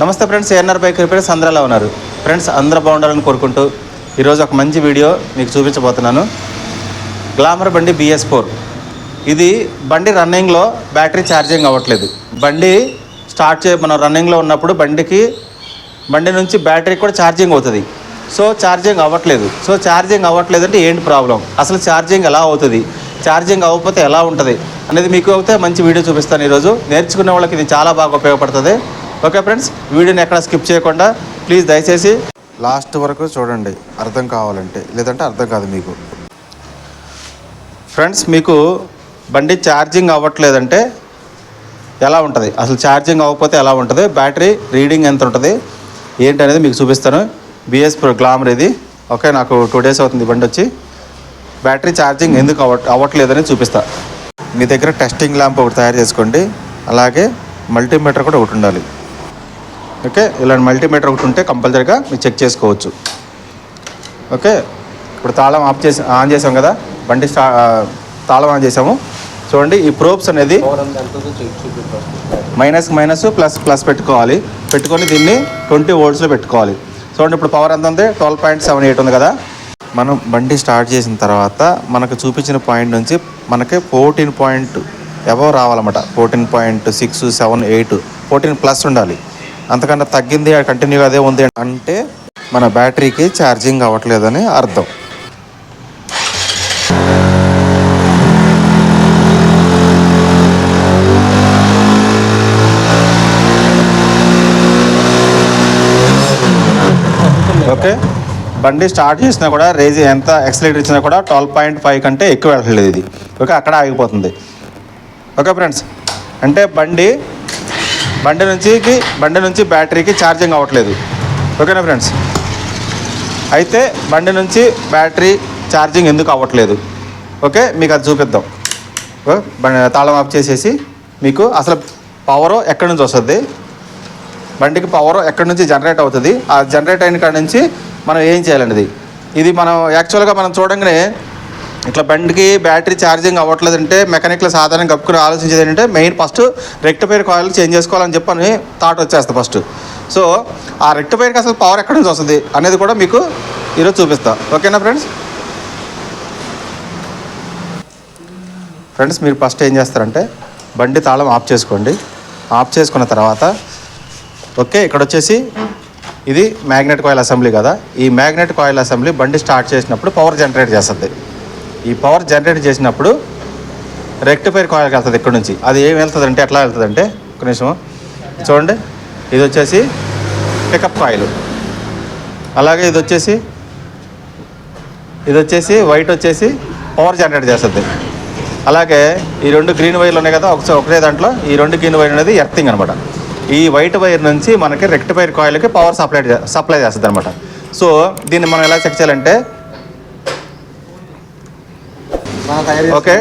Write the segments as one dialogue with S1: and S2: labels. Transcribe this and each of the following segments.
S1: నమస్తే friends ANR bike repairs అందరూ ఉన్నారు. ఫ్రెండ్స్ అందరూ బాగుండాలని కోరుకుంటూ ఈరోజు ఒక మంచి వీడియో మీకు చూపించబోతున్నాను. గ్లామర్ బండి బిఎస్ ఫోర్ ఇది బండి రన్నింగ్లో బ్యాటరీ ఛార్జింగ్ అవ్వట్లేదు. బండి స్టార్ట్ చే మనం రన్నింగ్లో ఉన్నప్పుడు బండికి బండి నుంచి బ్యాటరీ కూడా ఛార్జింగ్ అవుతుంది. సో ఛార్జింగ్ అవ్వట్లేదు. సో ఛార్జింగ్ అవ్వట్లేదు అంటే ఏంటి ప్రాబ్లం? అసలు ఛార్జింగ్ ఎలా అవుతుంది? ఛార్జింగ్ అవ్వకపోతే ఎలా ఉంటుంది? అనేది మీకు అయితే మంచి వీడియో చూపిస్తాను ఈరోజు. నేర్చుకునే వాళ్ళకి ఇది చాలా బాగా ఉపయోగపడుతుంది. ఓకే ఫ్రెండ్స్ వీడియోని ఎక్కడ స్కిప్ చేయకుండా ప్లీజ్ దయచేసి
S2: లాస్ట్ వరకు చూడండి అర్థం కావాలంటే లేదంటే అర్థం కాదు మీకు.
S1: ఫ్రెండ్స్ మీకు బండి ఛార్జింగ్ అవ్వట్లేదంటే ఎలా ఉంటుంది? అసలు ఛార్జింగ్ అవ్వకపోతే ఎలా ఉంటుంది? బ్యాటరీ రీడింగ్ ఎంత ఉంటుంది? ఏంటి అనేది మీకు చూపిస్తాను. బిఎస్ ప్రో గ్లామర్ ఇది. ఓకే నాకు టూ డేస్ అవుతుంది బండి వచ్చి. బ్యాటరీ ఛార్జింగ్ ఎందుకు అవ్వ అవ్వట్లేదని చూపిస్తా.
S2: మీ దగ్గర టెస్టింగ్ ల్యాంప్ ఒకటి తయారు చేసుకోండి. అలాగే మల్టీమీటర్ కూడా ఒకటి ఉండాలి.
S1: ఓకే? ఇలాంటి మల్టీమీటర్ ఒకటి ఉంటే కంపల్సరీగా మీరు చెక్ చేసుకోవచ్చు. ఓకే? ఇప్పుడు తాళం ఆఫ్ చేసి ఆన్ చేసాం కదా? బండి స్టా తాళం ఆన్ చేసాము. చూడండి ఈ ప్రోబ్స్ అనేది మైనస్ మైనస్ ప్లస్ ప్లస్ పెట్టుకోవాలి. పెట్టుకొని దీన్ని ట్వంటీ వోల్ట్స్లో పెట్టుకోవాలి. చూడండి ఇప్పుడు పవర్ ఎంత ఉంది? ట్వెల్వ్ పాయింట్ సెవెన్ ఎయిట్ ఉంది కదా?
S2: మనం బండి స్టార్ట్ చేసిన తర్వాత మనకు చూపించిన పాయింట్ నుంచి మనకి ఫోర్టీన్ పాయింట్ అబవ్ రావాలన్నమాట. Fourteen point six seven eight. Fourteen plus ఉండాలి. అంతకన్నా తగ్గింది కంటిన్యూగా అదే ఉంది అంటే మన బ్యాటరీకి ఛార్జింగ్ అవ్వట్లేదని అర్థం.
S1: ఓకే. బండి స్టార్ట్ చేసినా కూడా రేజ్ ఎంత ఎక్సలేటర్ ఇచ్చినా కూడా ట్వెల్వ్ పాయింట్ ఫైవ్ కంటే ఎక్కువ వెళ్ళలేదు ఇది. ఓకే అక్కడ ఆగిపోతుంది. ఓకే ఫ్రెండ్స్ అంటే బండి బండి నుంచి బండి నుంచి బ్యాటరీకి ఛార్జింగ్ అవ్వట్లేదు. ఓకేనా ఫ్రెండ్స్? అయితే బండి నుంచి బ్యాటరీ ఛార్జింగ్ ఎందుకు అవ్వట్లేదు? ఓకే మీకు అది చూపిద్దాం. ఓ, బండి తాళం ఆఫ్ చేసేసి మీకు అసలు పవర్ ఎక్కడి నుంచి వస్తుంది? బండికి పవర్ ఎక్కడి నుంచి జనరేట్ అవుతుంది? ఆ జనరేట్ అయిన కాడ నుంచి మనం ఏం చేయాలండి ఇది మనం యాక్చువల్గా మనం చూడంగానే ఇట్లా బండికి బ్యాటరీ ఛార్జింగ్ అవ్వట్లేదంటే మెకానిక్లో సాధారణంగా కప్పుకుని ఆలోచించేది ఏంటంటే main first rectifier coil change చేసుకోవాలని చెప్పని థాట్ వచ్చేస్తుంది ఫస్ట్. సో ఆ రెక్టిఫైర్కి అసలు పవర్ ఎక్కడి నుంచి వస్తుంది అనేది కూడా మీకు ఈరోజు చూపిస్తా. ఓకేనా ఫ్రెండ్స్? ఫ్రెండ్స్ మీరు ఫస్ట్ ఏం చేస్తారంటే బండి తాళం ఆఫ్ చేసుకోండి. ఆఫ్ చేసుకున్న తర్వాత ఓకే ఇక్కడ వచ్చేసి ఇది మ్యాగ్నెట్ కాయిల్ అసెంబ్లీ కదా. ఈ మ్యాగ్నెట్ కాయిల్ అసెంబ్లీ బండి స్టార్ట్ చేసినప్పుడు పవర్ జనరేట్ చేస్తుంది. ఈ పవర్ జనరేట్ చేసినప్పుడు రెక్టిఫైర్ కాయిల్కి వెళ్తుంది ఇక్కడ నుంచి. అది ఏం వెళ్తుంది అంటే ఎట్లా వెళ్తుంది అంటే ఒక నిమిషం చూడండి. ఇది వచ్చేసి పికప్ కాయిల్ అలాగే ఇది వచ్చేసి ఇది వచ్చేసి వైట్ వచ్చేసి పవర్ జనరేట్ చేస్తుంది. అలాగే ఈ రెండు గ్రీన్ వైర్లు ఉన్నాయి కదా ఒకసారి ఒకటే దాంట్లో ఈ రెండు గ్రీన్ వైర్ అనేది ఎర్తింగ్ అనమాట. ఈ వైట్ వైర్ నుంచి మనకి రెక్టిఫైర్ కాయిల్కి పవర్ సప్లై సప్లై చేస్తుంది అనమాట. సో దీన్ని మనం ఎలా చెక్ చేయాలంటే ఓకే.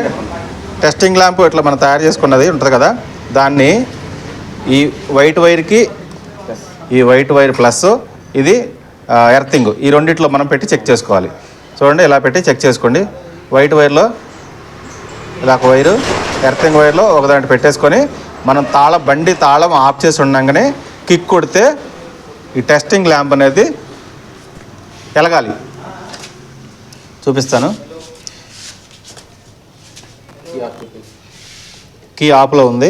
S1: టెస్టింగ్ ల్యాంప్ ఇట్లా మనం తయారు చేసుకున్నది ఉంటుంది కదా? దాన్ని ఈ వైట్ వైర్కి ఈ వైట్ వైర్ ప్లస్ ఇది ఎర్థింగ్ ఎర్తింగ్. ఈ రెండిట్లో మనం పెట్టి చెక్ చేసుకోవాలి. చూడండి ఇలా పెట్టి చెక్ చేసుకోండి. వైట్ వైర్లో ఇలా ఒక వైరు ఎర్తింగ్ వైర్లో ఒకదాంటి పెట్టేసుకొని మనం తాళం బండి తాళం ఆఫ్ చేసి ఉండగానే కిక్ కొడితే ఈ టెస్టింగ్ ల్యాంప్ అనేది వెలగాలి. చూపిస్తాను. కీ ఆప్లో ఉంది.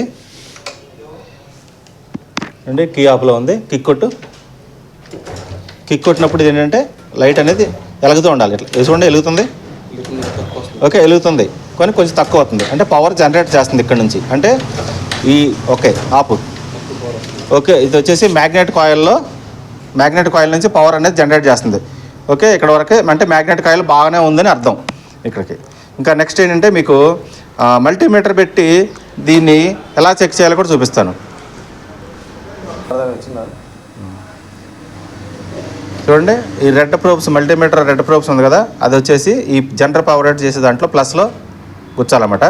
S1: అండి కీ ఆప్లో ఉంది. కిక్ కొట్టు. కిక్ కొట్టినప్పుడు ఇది ఏంటంటే లైట్ అనేది వెలుగుతూ ఉండాలి. ఇట్లా వేసుకోండి చూడండి వెలుగుతుంది ఓకే వెలుగుతుంది కానీ కొంచెం తక్కువ అవుతుంది. అంటే పవర్ జనరేట్ చేస్తుంది ఇక్కడ నుంచి. అంటే ఈ ఓకే ఆపు. ఓకే ఇది వచ్చేసి మ్యాగ్నెట్ కాయిల్లో మ్యాగ్నెట్ కాయిల్ నుంచి పవర్ అనేది జనరేట్ చేస్తుంది. ఓకే ఇక్కడ వరకు అంటే మ్యాగ్నెట్ కాయిల్ బాగానే ఉందని అర్థం ఇక్కడికి. ఇంకా నెక్స్ట్ ఏంటంటే మీకు మల్టీమీటర్ పెట్టి దీన్ని ఎలా చెక్ చేయాలో కూడా చూపిస్తాను. చూడండి ఈ red probes multimeter red probes ఉంది కదా అది వచ్చేసి ఈ జనరల్ పవర్ రేట్ చేసే దాంట్లో ప్లస్లో గుచ్చాలన్నమాట.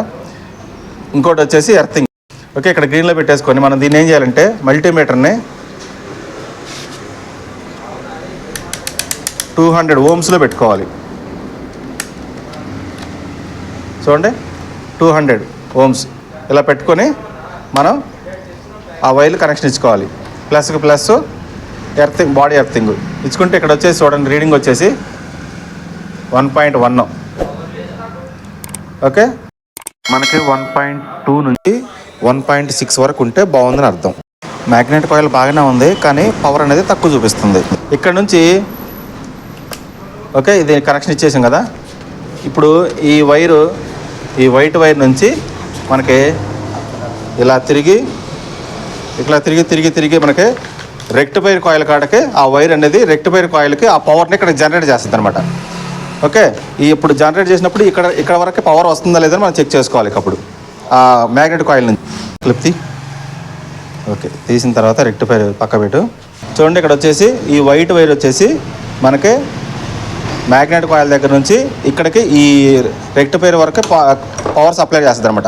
S1: ఇంకోటి వచ్చేసి ఎర్తింగ్ ఓకే ఇక్కడ గ్రీన్లో పెట్టేసుకొని మనం దీన్ని ఏం చేయాలంటే మల్టీమీటర్ని టూ హండ్రెడ్ ఓమ్స్లో పెట్టుకోవాలి. చూడండి. టూ హండ్రెడ్ ఓమ్స్ ఇలా పెట్టుకొని మనం ఆ వైర్లు కనెక్షన్ ఇచ్చుకోవాలి. ప్లస్కి ప్లస్ ఎర్తింగ్ బాడీ ఎర్తింగ్ ఇచ్చుకుంటే ఇక్కడ వచ్చేసి చూడండి రీడింగ్ వచ్చేసి వన్ పాయింట్ వన్. ఓకే?
S2: మనకి వన్ పాయింట్ టూ నుంచి వన్ పాయింట్ సిక్స్ వరకు ఉంటే బాగుందని అర్థం. మ్యాగ్నెట్ కాయిల్ బాగానే ఉంది కానీ పవర్ అనేది తక్కువ చూపిస్తుంది.
S1: ఇక్కడ నుంచి ఓకే ఇది కనెక్షన్ ఇచ్చేసాం కదా. ఇప్పుడు ఈ వైరు ఈ వైట్ వైర్ నుంచి మనకి ఇలా తిరిగి ఇట్లా తిరిగి తిరిగి తిరిగి మనకి రెక్టిఫైర్ కాయిల్ కాడకి ఆ వైర్ అనేది రెక్టిఫైర్ కాయిల్కి ఆ పవర్ని ఇక్కడ జనరేట్ చేస్తుంది అనమాట ఓకే? ఈ ఇప్పుడు జనరేట్ చేసినప్పుడు ఇక్కడ ఇక్కడ వరకు పవర్ వస్తుందా లేదని మనం చెక్ చేసుకోవాలి అప్పుడు ఆ మ్యాగ్నెట్ కాయిల్ నుంచి. క్లిప్తి ఓకే తీసిన తర్వాత రెక్టిఫైర్ పక్క పెట్టు చూడండి ఇక్కడ వచ్చేసి ఈ వైట్ వైర్ వచ్చేసి మనకి మ్యాగ్నెట్ కాయిల్ దగ్గర నుంచి ఇక్కడికి ఈ రెక్టిఫైర్ వరకు పవర్ సప్లై చేస్తుంది అనమాట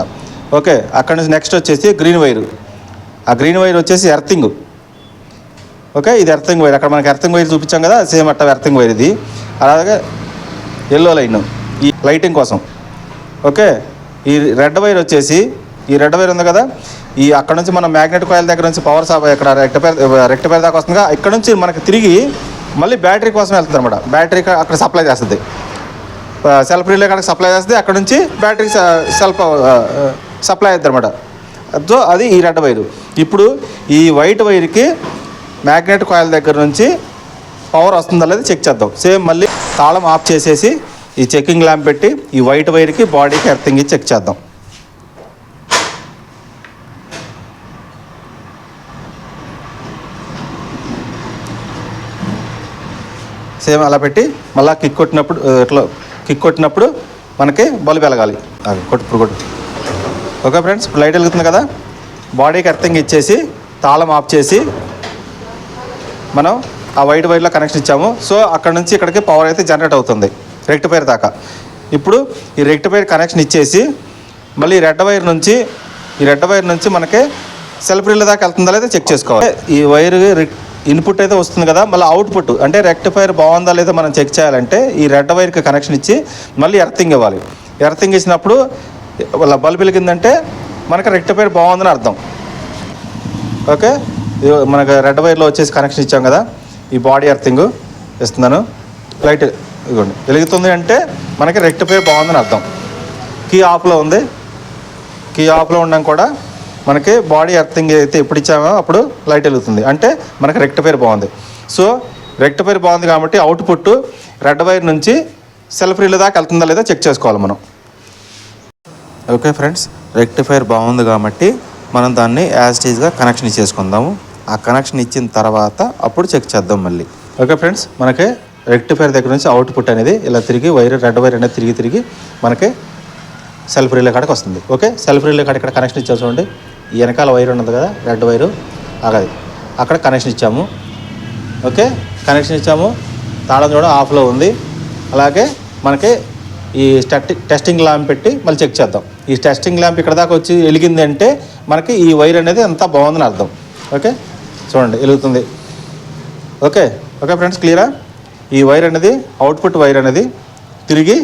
S1: ఓకే అక్కడ నుంచి నెక్స్ట్ వచ్చేసి గ్రీన్ వైర్. ఆ గ్రీన్ వైర్ వచ్చేసి ఎర్తింగ్. ఓకే ఇది ఎర్తింగ్ వైర్. అక్కడ మనకి ఎర్తింగ్ వైర్ చూపించాం కదా సేమ్ అట్ట ఎర్తింగ్ వైర్ ఇది. అలాగే ఎల్లో లైన్ ఈ లైటింగ్ కోసం. ఓకే ఈ రెడ్ వైర్ వచ్చేసి ఈ రెడ్ వైర్ ఉంది కదా ఈ అక్కడ నుంచి మనం మ్యాగ్నెట్ కాయిల్ దగ్గర నుంచి పవర్ సప్లై ఇక్కడ రెక్టిఫైర్ రెక్టిఫైర్ దాకా వస్తుంది ఇక్కడ నుంచి మనకి తిరిగి మళ్ళీ బ్యాటరీ కోసం వెళ్తుంది అనమాట బ్యాటరీ అక్కడ సప్లై చేస్తుంది. సెల్ఫ్ రిలే కాడికి సప్లై చేస్తుంది. అక్కడ నుంచి బ్యాటరీ సెల్ఫ్ సప్లై అవుతుంది అనమాట సో అది ఈ రెడ్ వైరు. ఇప్పుడు ఈ వైట్ వైర్కి మ్యాగ్నెట్ కాయిల్ దగ్గర నుంచి పవర్ వస్తుందా లేదా చెక్ చేద్దాం. సేమ్ మళ్ళీ తాళం ఆఫ్ చేసేసి ఈ చెకింగ్ ల్యాంప్ పెట్టి ఈ వైట్ వైర్కి బాడీకి ఎర్తింగ్ చెక్ చేద్దాం. సేమ్ అలా పెట్టి మళ్ళీ కిక్ కొట్టినప్పుడు ఇట్లా కిక్ కొట్టినప్పుడు మనకి బల్బ్ వెలగాలి. ఆగు, కొట్టు ఇప్పుడు కొట్టు. ఓకే ఫ్రెండ్స్ ఇప్పుడు లైట్ వెలుగుతుంది కదా? బాడీకి అర్థంగా ఇచ్చేసి తాళం ఆఫ్ చేసి మనం ఆ వైట్ వైర్లో కనెక్షన్ ఇచ్చాము. సో అక్కడ నుంచి ఇక్కడికి పవర్ అయితే జనరేట్ అవుతుంది. రెక్టిఫైర్ దాకా. ఇప్పుడు ఈ రెక్టిఫైర్ కనెక్షన్ ఇచ్చేసి మళ్ళీ రెడ్ వైర్ నుంచి ఈ రెడ్ వైర్ నుంచి మనకి సెల్ఫ్ రిల్ దాకా వెళ్తుందా లేదా చెక్ చేసుకోవాలి. ఈ వైర్ ఇన్పుట్ అయితే వస్తుంది కదా మళ్ళీ అవుట్పుట్ అంటే రెక్టిఫైర్ బాగుందా లేదా మనం చెక్ చేయాలంటే ఈ రెడ్ వైర్కి కనెక్షన్ ఇచ్చి మళ్ళీ ఎర్తింగ్ ఇవ్వాలి. ఎర్తింగ్ ఇచ్చినప్పుడు వాళ్ళ బల్బ్ వెలిగిందంటే మనకి రెక్టిఫైర్ బాగుందని అర్థం. ఓకే? ఇది మనకు రెడ్ వైర్లో వచ్చేసి కనెక్షన్ ఇచ్చాం కదా ఈ బాడీ ఎర్తింగ్ ఇస్తున్నాను. లైట్ ఇదిగోండి. వెలుగుతుంది అంటే మనకి రెక్టిఫైర్ బాగుందని అర్థం. కీ ఆఫ్లో ఉంది. కీ ఆఫ్లో ఉండడం కూడా మనకి బాడీ ఎర్తింగ్ అయితే ఎప్పుడు ఇచ్చామో అప్పుడు లైట్ వెలుగుతుంది. అంటే మనకి రెక్టిఫైర్ బాగుంది. సో రెక్టిఫైర్ బాగుంది కాబట్టి అవుట్పుట్ రెడ్ వైర్ నుంచి సెల్ఫ్ రీల్ దాకా వెళ్తుందా లేదా చెక్ చేసుకోవాలి మనం.
S2: ఓకే ఫ్రెండ్స్ రెక్టిఫైర్ బాగుంది కాబట్టి మనం దాన్ని యాజ్ టీజ్గా కనెక్షన్ ఇచ్చేసుకుందాము. ఆ కనెక్షన్ ఇచ్చిన తర్వాత అప్పుడు చెక్ చేద్దాం మళ్ళీ.
S1: ఓకే ఫ్రెండ్స్ మనకి రెక్టిఫైర్ దగ్గర నుంచి అవుట్పుట్ అనేది ఇలా తిరిగి వైర్ రెడ్ వైర్ అనేది తిరిగి తిరిగి మనకి సెల్ఫ్ రిలే కాడికి వస్తుంది. ఓకే సెల్ఫ్ రిలే కాడ ఇక్కడ కనెక్షన్ ఇచ్చేసి చూడండి. వెనకాల వైర్ ఉన్నది కదా రెడ్ వైరు ఆగది. అక్కడ కనెక్షన్ ఇచ్చాము. ఓకే? కనెక్షన్ ఇచ్చాము. తాళం చూడ ఆఫ్లో ఉంది. అలాగే మనకి ఈ టెస్టింగ్ ల్యాంప్ పెట్టి మళ్ళీ చెక్ చేద్దాం. ఈ టెస్టింగ్ ల్యాంప్ ఇక్కడ దాకా వచ్చి వెలిగింది అంటే మనకి ఈ వైర్ అనేది అంతా బాగుందని అర్థం. ఓకే? చూడండి వెలుగుతుంది. ఓకే? ఓకే ఫ్రెండ్స్ క్లియరా ఈ వైర్ అనేది అవుట్పుట్ వైర్ అనేది తిరిగి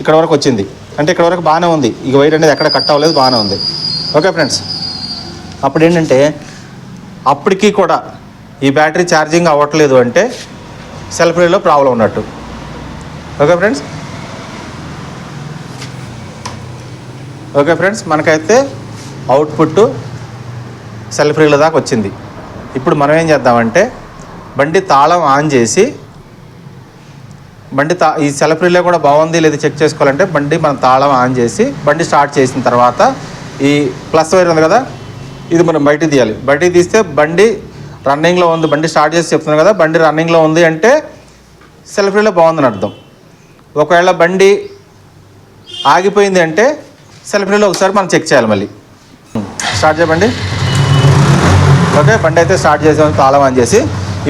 S1: ఇక్కడ వరకు వచ్చింది. అంటే ఇక్కడ వరకు బాగానే ఉంది. ఈ వైర్ అనేది ఎక్కడ కట్ అవ్వలేదు బాగానే ఉంది. Okay friends. అప్పుడు ఏంటంటే అప్పటికి కూడా ఈ బ్యాటరీ ఛార్జింగ్ అవ్వట్లేదు అంటే సెల్ఫ్రీలో ప్రాబ్లం ఉన్నట్టు. Okay friends. ఓకే ఫ్రెండ్స్ మనకైతే అవుట్పుట్ సెల్ఫ్ దాకా వచ్చింది. ఇప్పుడు మనం ఏం చేద్దామంటే బండి తాళం ఆన్ చేసి బండి తా ఈ సెల్ఫ్ కూడా బాగుంది లేదా చెక్ చేసుకోవాలంటే బండి మనం తాళం ఆన్ చేసి బండి స్టార్ట్ చేసిన తర్వాత ఈ ప్లస్ వైర్ ఉంది కదా ఇది మనం బయటికి తీయాలి. బయటికి తీస్తే బండి రన్నింగ్లో ఉంది. బండి స్టార్ట్ చేసి చెప్తున్నాను కదా బండి రన్నింగ్లో ఉంది అంటే సెల్ఫ్ బాగుందని అర్థం. ఒకవేళ బండి ఆగిపోయింది అంటే సెల్ఫ్ ఒకసారి మనం చెక్ చేయాలి మళ్ళీ. స్టార్ట్ చేయబండి ఓకే బండి అయితే స్టార్ట్ చేసాం తాళం అని చేసి.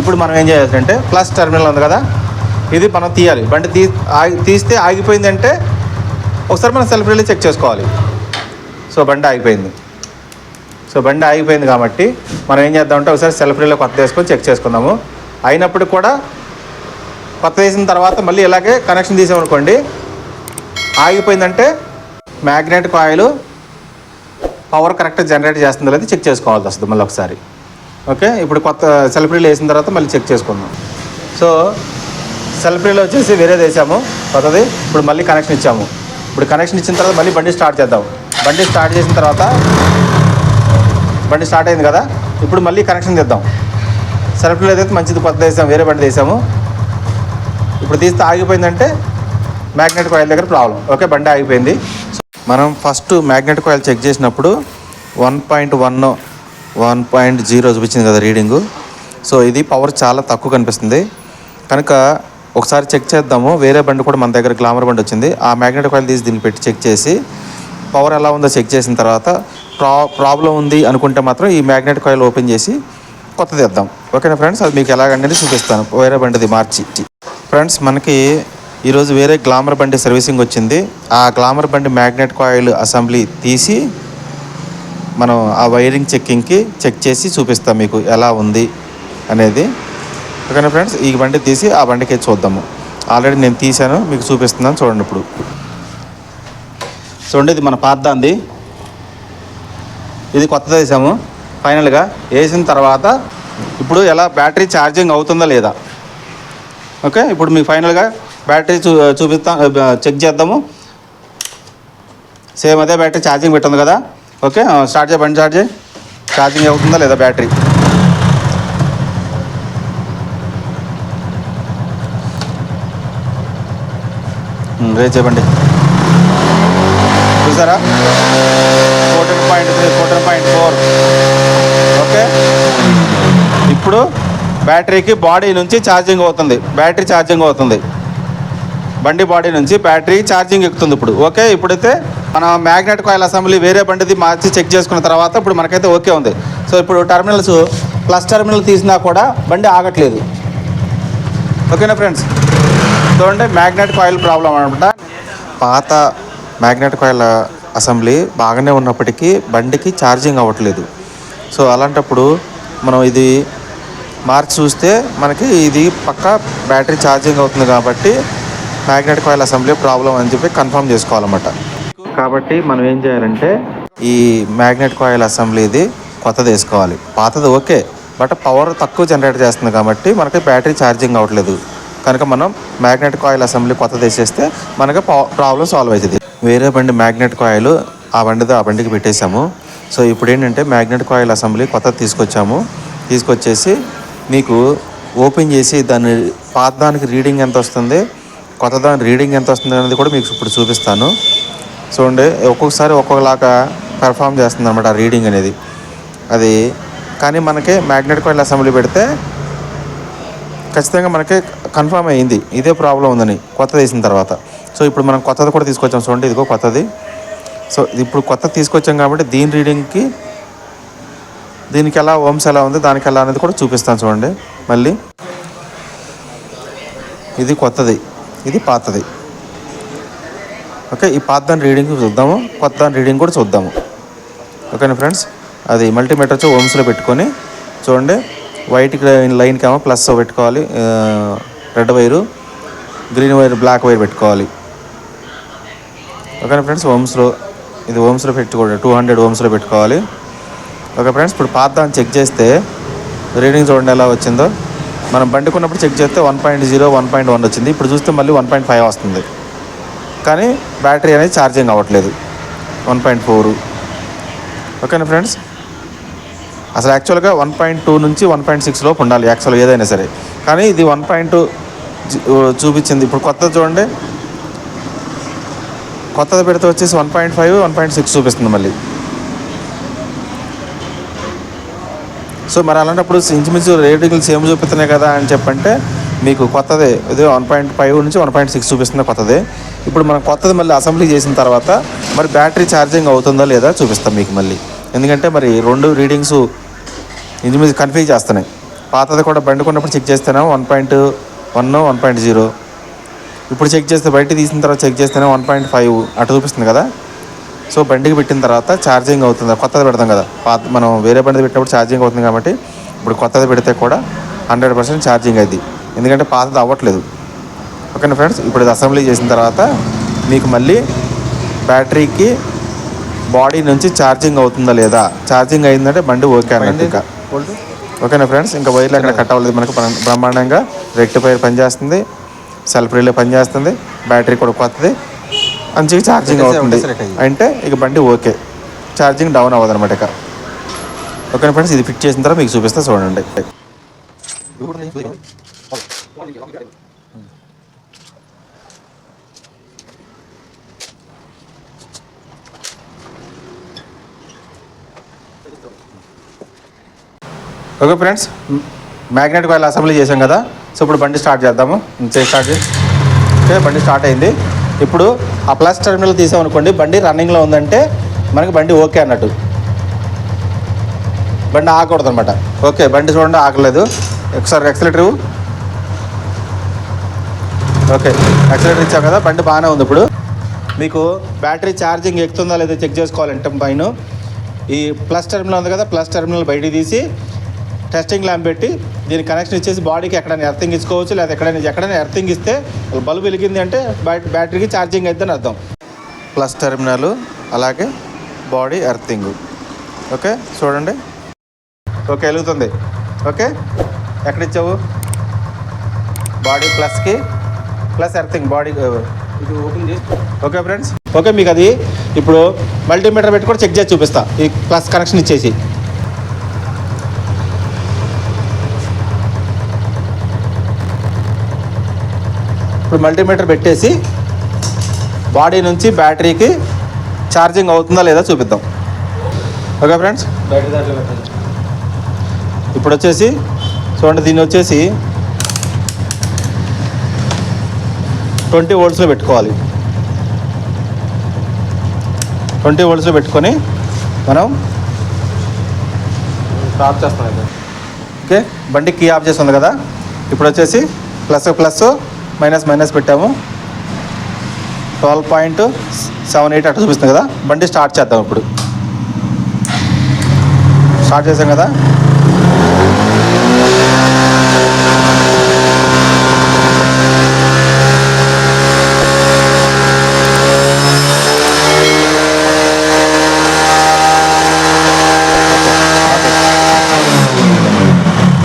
S1: ఇప్పుడు మనం ఏం చేయాలంటే ప్లస్ టెర్మినల్ ఉంది కదా ఇది మనం తీయాలి. బండి తీ ఆగి తీస్తే ఆగిపోయింది అంటే ఒకసారి మనం సెల్ఫ్ చెక్ చేసుకోవాలి. సో బండి ఆగిపోయింది. సో బండి ఆగిపోయింది కాబట్టి మనం ఏం చేద్దామంటే ఒకసారి సెల్ఫ్రీలో కొత్త వేసుకొని చెక్ చేసుకుందాము. అయినప్పుడు కూడా కొత్త వేసిన తర్వాత మళ్ళీ ఇలాగే కనెక్షన్ తీసామనుకోండి ఆగిపోయిందంటే magnet coil power correct generate చేస్తుందో లేదో చెక్ చేసుకోవాల్సి వస్తుంది మళ్ళీ ఒకసారి.
S3: ఓకే? ఇప్పుడు కొత్త సెల్ఫ్ రీల్ వేసిన తర్వాత మళ్ళీ చెక్ చేసుకుందాం. సో సెల్ఫ్రీలు వచ్చేసి వేరేది వేసాము. కొత్తది. ఇప్పుడు మళ్ళీ కనెక్షన్ ఇచ్చాము. ఇప్పుడు కనెక్షన్ ఇచ్చిన తర్వాత మళ్ళీ బండి స్టార్ట్ చేద్దాం. బండి స్టార్ట్ చేసిన తర్వాత బండి స్టార్ట్ అయింది కదా? ఇప్పుడు మళ్ళీ కనెక్షన్ తెద్దాం. సెల్ఫ్ రీల్ అయితే మంచిది కొత్త వేసాము వేరే బండి తీసాము ఇప్పుడు తీస్తే ఆగిపోయిందంటే మ్యాగ్నెట్ కాయిల్ దగ్గర ప్రాబ్లం. ఓకే బండి ఆగిపోయింది.
S1: మనం ఫస్ట్ మ్యాగ్నెట్ కాయిల్ చెక్ చేసినప్పుడు one point one one point zero చూపించింది కదా రీడింగు. సో ఇది పవర్ చాలా తక్కువ కనిపిస్తుంది. కనుక ఒకసారి చెక్ చేద్దాము. వేరే బండి కూడా మన దగ్గర గ్లామర్ బండి వచ్చింది. ఆ మ్యాగ్నెట్ కాయిల్ తీసి దీన్ని పెట్టి చెక్ చేసి పవర్ ఎలా ఉందో చెక్ చేసిన తర్వాత ప్రా ప్రాబ్లం ఉంది అనుకుంటే మాత్రం ఈ మ్యాగ్నెట్ కాయిల్ ఓపెన్ చేసి కొత్తది ఇద్దాం ఓకేనా ఫ్రెండ్స్? అది మీకు ఎలాగనేది చూపిస్తాను. వేరే బండిది మార్చి ఫ్రెండ్స్ మనకి ఈరోజు వేరే గ్లామర్ బండి సర్వీసింగ్ వచ్చింది. ఆ గ్లామర్ బండి మ్యాగ్నెట్ కాయిల్ అసెంబ్లీ తీసి మనం ఆ వైరింగ్ చెక్కింగ్కి చెక్ చేసి చూపిస్తాం మీకు ఎలా ఉంది అనేది. ఓకేనా ఫ్రెండ్స్? ఈ బండి తీసి ఆ బండికి చూద్దాము. ఆల్రెడీ నేను తీశాను మీకు చూపిస్తున్నాను చూడండి ఇప్పుడు.
S3: చూడండి ఇది మన పాత దాంది ఇది కొత్తది వేసాము ఫైనల్గా వేసిన తర్వాత ఇప్పుడు ఎలా బ్యాటరీ ఛార్జింగ్ అవుతుందా లేదా? ఓకే ఇప్పుడు మీకు ఫైనల్గా బ్యాటరీ చూ చూపిస్తాం చెక్ చేద్దాము. సేమ్ అదే బ్యాటరీ ఛార్జింగ్ పెట్టింది కదా. ఓకే స్టార్ట్ చేయ బండి ఛార్జ్ ఛార్జింగ్ అవుతుందా లేదా బ్యాటరీ? రేజ్ చెప్పండి చూసారా fourteen point three fourteen point four okay ఇప్పుడు బ్యాటరీకి బాడీ నుంచి ఛార్జింగ్ అవుతుంది. బ్యాటరీ ఛార్జింగ్ అవుతుంది. బండి బాడీ నుంచి బ్యాటరీ ఛార్జింగ్ ఎక్కుతుంది ఇప్పుడు. ఓకే ఇప్పుడైతే మన మ్యాగ్నెట్ కాయిల్ అసెంబ్లీ వేరే బండిది మార్చి చెక్ చేసుకున్న తర్వాత ఇప్పుడు మనకైతే ఓకే ఉంది. సో ఇప్పుడు టెర్మినల్స్ ప్లస్ టెర్మినల్ తీసినా కూడా బండి ఆగట్లేదు. ఓకేనా ఫ్రెండ్స్ చూడండి మ్యాగ్నెట్ కాయిల్ ప్రాబ్లం అనమాట
S1: పాత మ్యాగ్నెట్ కాయిల్ అసెంబ్లీ బాగానే ఉన్నప్పటికీ బండికి ఛార్జింగ్ అవ్వట్లేదు. సో అలాంటప్పుడు మనం ఇది మార్చి చూస్తే మనకి ఇది పక్క బ్యాటరీ ఛార్జింగ్ అవుతుంది కాబట్టి మ్యాగ్నెట్ కాయిల్ అసెంబ్లీ ప్రాబ్లం అని చెప్పి కన్ఫర్మ్ చేసుకోవాలన్నమాట. కాబట్టి మనం ఏం చేయాలంటే ఈ మ్యాగ్నెట్ కాయిల్ అసెంబ్లీది కొత్తది వేసుకోవాలి. పాతది ఓకే బట్ పవర్ తక్కువ జనరేట్ చేస్తుంది కాబట్టి మనకి బ్యాటరీ ఛార్జింగ్ అవ్వట్లేదు. కనుక మనం మ్యాగ్నెట్ కాయిల్ అసెంబ్లీ కొత్తది వేసేస్తే మనకి ప్రాబ్లం సాల్వ్ అవుతుంది. వేరే బండి మ్యాగ్నెట్ కాయిల్ ఆ బండితో ఆ బండికి పెట్టేశాము. సో ఇప్పుడు ఏంటంటే మ్యాగ్నెట్ కాయిల్ అసెంబ్లీ కొత్తది తీసుకొచ్చాము. తీసుకొచ్చేసి మీకు ఓపెన్ చేసి దాని పాత దానికి రీడింగ్ ఎంత వస్తుంది కొత్త దాని రీడింగ్ ఎంత వస్తుంది అనేది కూడా మీకు ఇప్పుడు చూపిస్తాను. చూడండి ఒక్కొక్కసారి ఒక్కొక్కలాగా పెర్ఫామ్ చేస్తుంది అనమాట రీడింగ్ అనేది. అది కానీ మనకి మ్యాగ్నెట్ కాయిల్ అసెంబ్లీ పెడితే ఖచ్చితంగా మనకి కన్ఫామ్ అయ్యింది ఇదే ప్రాబ్లం ఉందని కొత్తది వేసిన తర్వాత. సో ఇప్పుడు మనం కొత్తది కూడా తీసుకొచ్చాం చూడండి ఇదిగో కొత్తది. సో ఇప్పుడు కొత్తది తీసుకొచ్చాం కాబట్టి దీని రీడింగ్కి దీనికి ఎలా ఓమ్స్ ఎలా ఉంది దానికి ఎలా అనేది కూడా చూపిస్తాను చూడండి. మళ్ళీ ఇది కొత్తది ఇది పాతది. ఓకే ఈ పాత దాని రీడింగ్ చూద్దాము కొత్త దాని రీడింగ్ కూడా చూద్దాము. ఓకేనా ఫ్రెండ్స్? అది మల్టీమీటర్ వచ్చి ఓమ్స్లో పెట్టుకొని చూడండి వైట్ లైన్కి ఏమో ప్లస్ పెట్టుకోవాలి red wire green wire black wire పెట్టుకోవాలి. ఓకే ఫ్రెండ్స్ ఓమ్స్లో ఇది ఓమ్స్లో పెట్టుకోండి. టూ హండ్రెడ్ ఓమ్స్లో పెట్టుకోవాలి. ఓకే ఫ్రెండ్స్ ఇప్పుడు పాత దాన్ని చెక్ చేస్తే రీడింగ్ చూడండి ఎలా వచ్చిందో. మనం బండి కొన్నప్పుడు చెక్ చేస్తే one point zero one point one వచ్చింది. ఇప్పుడు చూస్తే మళ్ళీ వన్ పాయింట్ ఫైవ్ వస్తుంది. కానీ బ్యాటరీ అనేది ఛార్జింగ్ అవ్వట్లేదు. వన్ పాయింట్ ఫోరు ఓకేనా ఫ్రెండ్స్ అసలు యాక్చువల్గా వన్ పాయింట్ టూ నుంచి వన్ పాయింట్ సిక్స్ లోపు ఉండాలి యాక్చువల్గా ఏదైనా సరే. కానీ ఇది వన్ పాయింట్ చూపించింది. ఇప్పుడు కొత్తది చూడండి. కొత్తది పెడితే వచ్చేసి one point five one point six చూపిస్తుంది మళ్ళీ. సో మరి అలాంటప్పుడు ఇంచుమించు రేటింగ్లు సేమ్ చూపిస్తున్నాయి కదా అని చెప్పంటే మీకు కొత్తదే ఇది వన్ పాయింట్ ఫైవ్ నుంచి వన్ పాయింట్ సిక్స్ చూపిస్తుంది కొత్తదే. ఇప్పుడు మనం కొత్తది మళ్ళీ అసెంబ్లీ చేసిన తర్వాత మరి బ్యాటరీ ఛార్జింగ్ అవుతుందా లేదా చూపిస్తాం మీకు మళ్ళీ. ఎందుకంటే మరి రెండు రీడింగ్స్ ఇంచుమించు కన్ఫ్యూజ్ చేస్తున్నాయి. పాతది కూడా బండి కొన్నప్పుడు చెక్ చేస్తేనే one point one one point zero ఇప్పుడు చెక్ చేస్తే బయట తీసిన తర్వాత చెక్ చేస్తేనే వన్ పాయింట్ ఫైవ్ అటు చూపిస్తుంది కదా. సో బండికి పెట్టిన తర్వాత ఛార్జింగ్ అవుతుంది. కొత్తది పెడతాం కదా. పాత మనం వేరే బండి పెట్టినప్పుడు ఛార్జింగ్ అవుతుంది కాబట్టి ఇప్పుడు కొత్తది పెడితే కూడా హండ్రెడ్ పర్సెంట్ ఛార్జింగ్ అయింది. ఎందుకంటే పాతది అవ్వట్లేదు. ఓకేనా ఫ్రెండ్స్? ఇప్పుడు ఇది అసెంబ్లీ చేసిన తర్వాత మీకు మళ్ళీ బ్యాటరీకి బాడీ నుంచి ఛార్జింగ్ అవుతుందా లేదా? ఛార్జింగ్ అయిందంటే బండి ఓకే అన్నట్టు ఇక.
S2: ఓకేనా ఫ్రెండ్స్? ఇంకా వైర్లు అక్కడ కట్ అవ్వలేదు. మనకు బ్రహ్మ- బ్రహ్మాండంగా రెక్టిఫైర్ పనిచేస్తుంది. సెల్ఫ్ రిలే పనిచేస్తుంది బ్యాటరీ కూడా కొత్తది. మంచిగా ఛార్జింగ్ అవుతుంది. అంటే ఇక బండి ఓకే. ఛార్జింగ్ డౌన్ అవ్వదు అనమాట ఇక. ఓకేనా ఫ్రెండ్స్ ఇది ఫిట్ చేసిన తర్వాత మీకు చూపిస్తా చూడండి.
S1: Okay friends magnet coil assembly చేసాం కదా. సో ఇప్పుడు బండి స్టార్ట్ చేద్దాము. స్టార్ట్ చేసి ఓకే బండి స్టార్ట్ అయింది. ఇప్పుడు ఆ ప్లస్ టెర్మినల్ తీసామనుకోండి బండి రన్నింగ్లో ఉందంటే మనకి బండి ఓకే అన్నట్టు. బండి ఆగకూడదు అనమాట ఓకే బండి చూడండి ఆగలేదు. ఒకసారి ఎక్సలేటర్ ఓకే ఎక్సలేటర్ ఇచ్చాం కదా బండి బాగానే ఉంది ఇప్పుడు. మీకు బ్యాటరీ ఛార్జింగ్ ఎక్కుతుందా లేదా చెక్ చేసుకోవాలంటే పైన. ఈ ప్లస్ టెర్మినల్ ఉంది కదా ప్లస్ టెర్మినల్ బయటికి తీసి టెస్టింగ్ ల్యాంప్ పెట్టి దీనికి కనెక్షన్ ఇచ్చేసి బాడీకి ఎక్కడైనా ఎర్తింగ్ ఇచ్చుకోవచ్చు లేదా ఎక్కడైనా ఎక్కడైనా ఎర్తింగ్ ఇస్తే బల్బు వెలిగింది అంటే బ్యాట- బ్యాటరీకి ఛార్జింగ్ అవుతుందని అర్థం.
S2: ప్లస్ టెర్మినల్ అలాగే బాడీ ఎర్తింగ్ ఓకే చూడండి.
S1: ఓకే వెలుగుతుంది. ఓకే ఎక్కడ ఇచ్చావు? బాడీ ప్లస్కి ప్లస్ ఎర్తింగ్ బాడీ
S4: ఇది ఓపెన్ చేసి
S1: ఓకే ఫ్రెండ్స్ ఓకే మీకు అది ఇప్పుడు మల్టీమీటర్ పెట్టి కూడా చెక్ చేసి చూపిస్తా. ఈ ప్లస్ కనెక్షన్ ఇచ్చేసి. ఇప్పుడు మల్టీమీటర్ పెట్టేసి బాడీ నుంచి బ్యాటరీకి ఛార్జింగ్ అవుతుందా లేదా చూపిద్దాం. Okay friends? ఇప్పుడు వచ్చేసి చూడండి దీన్ని వచ్చేసి ట్వంటీ వోల్ట్స్లో పెట్టుకోవాలి. ట్వంటీ వోల్ట్స్లో పెట్టుకొని మనం
S4: ఆఫ్ అయితే.
S1: ఓకే బండి కీ ఆఫ్ చేస్తుంది కదా. ఇప్పుడు వచ్చేసి ప్లస్ ప్లస్ మైనస్ మైనస్ పెట్టాము. ట్వెల్వ్ పాయింట్ సెవెన్ ఎయిట్ అట్లా చూపిస్తుంది కదా. బండి స్టార్ట్ చేద్దాం ఇప్పుడు. స్టార్ట్ చేసాం కదా.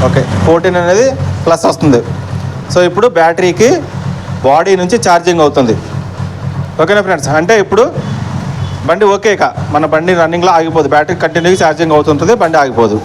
S1: ఓకే. ఫోర్టీన్ అనేది ప్లస్ వస్తుంది. సో ఇప్పుడు బ్యాటరీకి బాడీ నుంచి ఛార్జింగ్ అవుతుంది. ఓకేనా ఫ్రెండ్స్? అంటే ఇప్పుడు బండి ఓకే మన బండి రన్నింగ్లో ఆగిపోదు. బ్యాటరీ కంటిన్యూగా ఛార్జింగ్ అవుతుంటుంది బండి ఆగిపోదు.